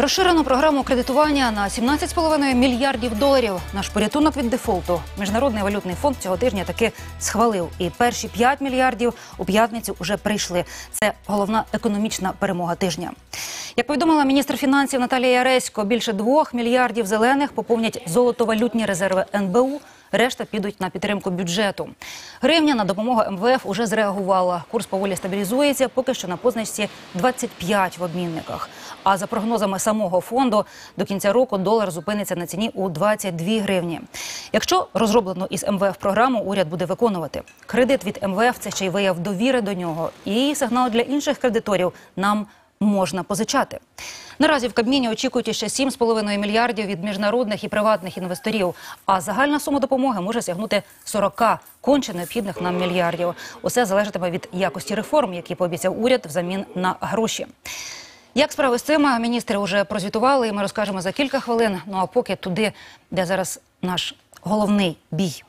Розширену програму кредитування на 17,5 мільярдів доларів. Наш порятунок від дефолту. Міжнародний валютний фонд цього тижня таки схвалив. І перші 5 мільярдів у п'ятницю вже прийшли. Це головна економічна перемога тижня. Як повідомила міністр фінансів Наталія Яресько, більше 2 мільярдів зелених поповнять золотовалютні резерви НБУ. Решта підуть на підтримку бюджету. Гривня на допомогу МВФ уже зреагувала. Курс поволі стабілізується, поки що на позначці 25 в обмінниках. А за прогнозами самого фонду, до кінця року долар зупиниться на ціні у 22 гривні. Якщо розроблену із МВФ програму уряд буде виконувати, кредит від МВФ це ще й вияв довіри до нього і сигнал для інших кредиторів нам можна позичати. Наразі в Кабміні очікують ще 7,5 мільярдів від міжнародних і приватних інвесторів. А загальна сума допомоги може сягнути 40 конче необхідних нам мільярдів. Усе залежатиме від якості реформ, які пообіцяв уряд взамін на гроші. Як справи з цим міністри вже прозвітували, і ми розкажемо за кілька хвилин. Ну а поки туди, де зараз наш головний бій.